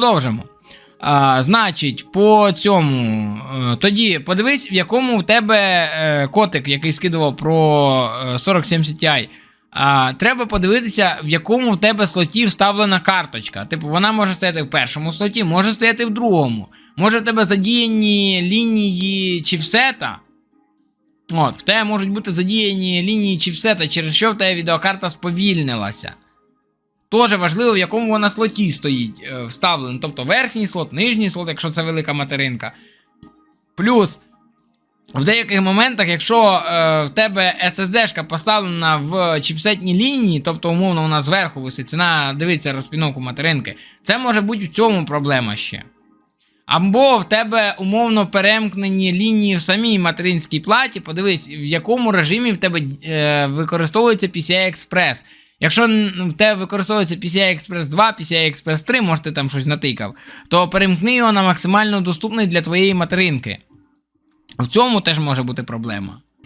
Продовжимо. А, значить, по цьому. е, Тоді подивись, в якому в тебе е, котик, який скидував про е, 4070 Ti. А, треба подивитися, в якому в тебе слоті вставлена карточка. Типу, вона може стояти в першому слоті, може стояти в другому. Може в тебе задіяні лінії чіпсета. От, в тебе можуть бути задіяні лінії чіпсета, через що в тебе відеокарта сповільнилася. Тоже важливо, в якому вона слоті стоїть е, вставлено. Тобто верхній слот, нижній слот, якщо це велика материнка. Плюс, в деяких моментах, якщо е, в тебе SSD-шка поставлена в чіпсетній лінії, тобто, умовно, вона зверху висить, ціна дивиться розпіновку материнки, це може бути в цьому проблема ще. Або в тебе умовно перемкнені лінії в самій материнській платі. Подивись, в якому режимі в тебе е, використовується PCI Express. Якщо в тебе використовується PCI Express 2, PCI Express 3, може ти там щось натикав, то перемкни його на максимально доступний для твоєї материнки. В цьому теж може бути проблема.